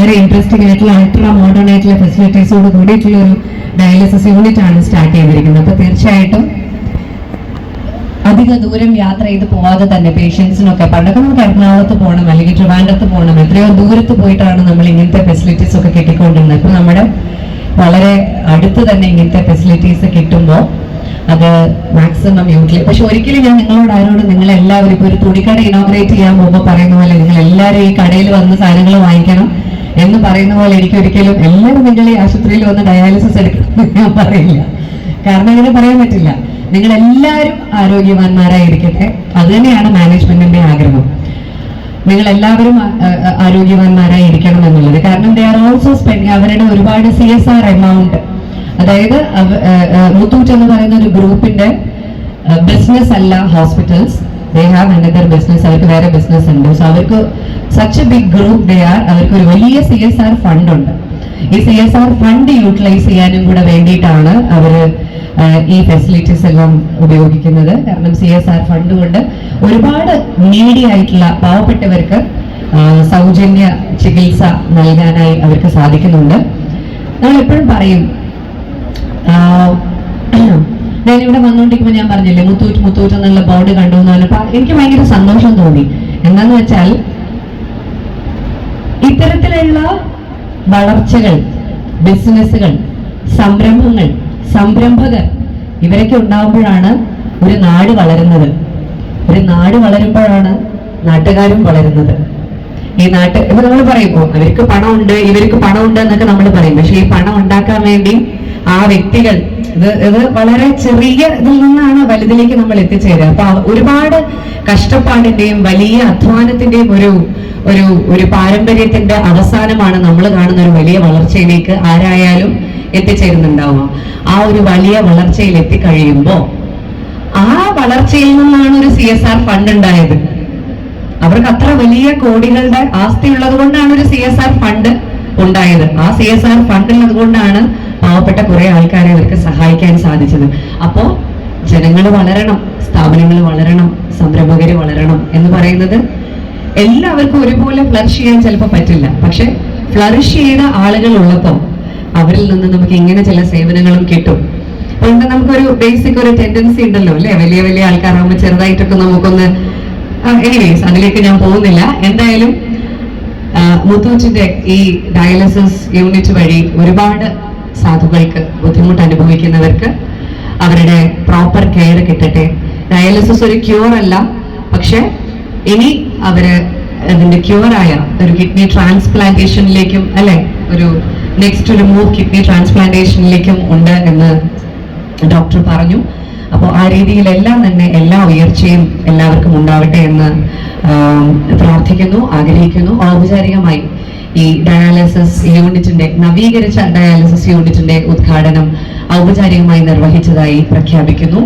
വളരെ ഇൻട്രസ്റ്റിംഗ് ആയിട്ടുള്ള ultra modern ആയിട്ടുള്ള ഫെസിലിറ്റീസോട് കൂടിയിട്ടുള്ള ഒരു ഡയാലിസിസ് യൂണിറ്റ് ആണ് സ്റ്റാർട്ട് ചെയ്തിരിക്കുന്നത്. അപ്പൊ തീർച്ചയായിട്ടും അധിക ദൂരം യാത്ര ചെയ്ത് പോവാതെ തന്നെ പേഷ്യൻസിനൊക്കെ പണ്ടൊക്കെ നമുക്ക് എറണാകുളത്ത് പോകണം അല്ലെങ്കിൽ ട്രിവാൻഡ്രത്ത് പോകണം എത്രയോ ദൂരത്ത് പോയിട്ടാണ് നമ്മൾ ഇങ്ങനത്തെ ഫെസിലിറ്റീസ് ഒക്കെ കിട്ടിക്കൊണ്ടിരുന്നത്. ഇപ്പൊ നമ്മുടെ വളരെ അടുത്ത് തന്നെ ഇങ്ങനത്തെ ഫെസിലിറ്റീസ് കിട്ടുമ്പോൾ അത് മാക്സിമം യൂട്ടിലൈസ് പക്ഷെ ഒരിക്കലും ഞാൻ നിങ്ങളോട് ആരോട് നിങ്ങൾ എല്ലാവരും ഒരു തുണിക്കട ഇനോഗ്രേറ്റ് ചെയ്യാൻ പോകുമ്പോൾ പറയുന്ന പോലെ നിങ്ങൾ എല്ലാവരും ഈ കടയിൽ വന്ന് സാധനങ്ങൾ വാങ്ങിക്കണം. എന്ന് പറയുന്ന പോലെ എനിക്ക് ഒരിക്കലും എല്ലാവരും നിങ്ങൾ ഈ ആശുപത്രിയിൽ വന്ന് ഡയാലിസിസ് എടുക്കണം ഞാൻ പറയില്ല. കാരണം അങ്ങനെ പറയാൻ പറ്റില്ല. നിങ്ങൾ എല്ലാവരും ആരോഗ്യവാന്മാരായിരിക്കട്ടെ. അത് തന്നെയാണ് മാനേജ്മെന്റിന്റെ ആഗ്രഹം. നിങ്ങൾ എല്ലാവരും ആരോഗ്യവാന്മാരായി ഇരിക്കണം എന്നുള്ളത്. കാരണം ദേ ആർ ഓൾസോ സ്പെൻഡിങ് അവരുടെ ഒരുപാട് സി എസ് ആർ എമൗണ്ട് അതായത് മുത്തൂറ്റ് എന്ന് പറയുന്ന ഒരു ഗ്രൂപ്പിന്റെ ബിസിനസ് അല്ല hospitals they have another business അവർക്ക് വേറെ ബിസിനസ് ഉണ്ട്. സോ അവർക്ക് such a big group they are അവർക്ക് ഒരു വലിയ സി എസ് ആർ ഫണ്ട് ഉണ്ട്. ഈ C S R fund utilise ചെയ്യാനും കൂടെ വേണ്ടിയിട്ടാണ് അവർ ഈ ഫെസിലിറ്റീസ് എല്ലാം ഉപയോഗിക്കുന്നത്. കാരണം സി എസ് ആർ ഫണ്ട് കൊണ്ട് ഒരുപാട് നീഡി ആയിട്ടുള്ള പാവപ്പെട്ടവർക്ക് സൗജന്യ ചികിത്സ നൽകാനായി അവർക്ക് സാധിക്കുന്നുണ്ട്. നമ്മൾ എപ്പോഴും പറയും ഞാൻ ഇവിടെ വന്നുകൊണ്ടിരിക്കുമ്പോൾ ഞാൻ പറഞ്ഞില്ലേ മുത്തൂറ്റ് മുത്തൂറ്റ് എന്നുള്ള ബോർഡ് കണ്ടു എന്ന് പറഞ്ഞപ്പോൾ എനിക്ക് ഭയങ്കര സന്തോഷം തോന്നി. എന്താന്ന് വെച്ചാൽ ഇത്തരത്തിലുള്ള വളർച്ചകൾ ബിസിനസ്സുകൾ സംരംഭങ്ങൾ സംരംഭകർ ഇവരൊക്കെ ഉണ്ടാകുമ്പോഴാണ് ഒരു നാട് വളരുന്നത്. ഒരു നാട് വളരുമ്പോഴാണ് നാട്ടുകാരും വളരുന്നത്. ഈ നാട്ട് ഇപ്പൊ നമ്മൾ പറയും അവർക്ക് പണമുണ്ട് ഇവർക്ക് പണമുണ്ട് എന്നൊക്കെ നമ്മൾ പറയും. പക്ഷെ ഈ പണം ഉണ്ടാക്കാൻ വേണ്ടി ആ വ്യക്തികൾ ഇത് ഇത് വളരെ ചെറിയ ഇതിൽ നിന്നാണ് വലുതിലേക്ക് നമ്മൾ എത്തിച്ചേരുക. അപ്പൊ ഒരുപാട് കഷ്ടപ്പാടിന്റെയും വലിയ അധ്വാനത്തിന്റെയും ഒരു ഒരു ഒരു പാരമ്പര്യത്തിന്റെ അവസാനമാണ് നമ്മൾ കാണുന്ന ഒരു വലിയ വളർച്ചയിലേക്ക് ആരായാലും എത്തിച്ചേരുന്നുണ്ടാവുക. ആ ഒരു വലിയ വളർച്ചയിൽ എത്തിക്കഴിയുമ്പോൾ ആ വളർച്ചയിൽ നിന്നാണ് ഒരു സി എസ് ആർ ഫണ്ട് ഉണ്ടായത്. അവർക്ക് അത്ര വലിയ കോടികളുടെ ആസ്തി ഉള്ളത് കൊണ്ടാണ് ഒരു സി എസ് ആർ ഫണ്ട് ഉണ്ടായത്. ആ സി എസ് ആർ ഫണ്ട് ഉള്ളത് കൊണ്ടാണ് പാവപ്പെട്ട കുറെ ആൾക്കാരെ അവർക്ക് സഹായിക്കാൻ സാധിച്ചത്. അപ്പോ ജനങ്ങൾ വളരണം സ്ഥാപനങ്ങൾ വളരണം സംരംഭകര് വളരണം എന്ന് പറയുന്നത് എല്ലാവർക്കും ഒരുപോലെ ഫ്ലറിഷ് ചെയ്യാൻ ചിലപ്പോൾ പറ്റില്ല. പക്ഷെ ഫ്ലറിഷ് ചെയ്ത ആളുകൾ ഉള്ളപ്പോൾ അവരിൽ നിന്ന് നമുക്ക് ഇങ്ങനെ ചില സേവനങ്ങളും കിട്ടും. അതുകൊണ്ട് നമുക്കൊരു ബേസിക് ഒരു ടെൻഡൻസി ഉണ്ടല്ലോ അല്ലെ? വലിയ വലിയ ആൾക്കാരാകുമ്പോൾ ചെറുതായിട്ടൊക്കെ നമുക്കൊന്ന് എനിവേസ് അതിലേക്ക് ഞാൻ പോകുന്നില്ല. എന്തായാലും മുത്തൂച്ചിന്റെ ഈ ഡയാലിസിസ് യൂണിറ്റ് വഴി ഒരുപാട് സാധുക്കൾക്ക് ബുദ്ധിമുട്ട് അനുഭവിക്കുന്നവർക്ക് അവരുടെ പ്രോപ്പർ കെയർ കിട്ടട്ടെ. ഡയാലിസിസ് ഒരു ക്യൂർ അല്ല. പക്ഷെ ഇനി അവർ അതിന്റെ ക്യൂർ ആയ ഒരു കിഡ്നി ട്രാൻസ്പ്ലാന്റേഷനിലേക്കും അല്ലെ ഒരു നെക്സ്റ്റ് ഒരു മൂവ് കിഡ്നി ട്രാൻസ്പ്ലാന്റേഷനിലേക്കും ഉണ്ട് എന്ന് ഡോക്ടർ പറഞ്ഞു. അപ്പോൾ ആ രീതിയിലെല്ലാം തന്നെ എല്ലാ ഉയർച്ചയും എല്ലാവർക്കും ഉണ്ടാവട്ടെ എന്ന് പ്രാർത്ഥിക്കുന്നു ആഗ്രഹിക്കുന്നു. ഔപചാരികമായി ഈ ഡയാലിസിസ് യൂണിറ്റിന്റെ നവീകരിച്ച ഡയാലിസിസ് യൂണിറ്റിന്റെ ഉദ്ഘാടനം ഔപചാരികമായി നിർവഹിച്ചതായി പ്രഖ്യാപിക്കുന്നു.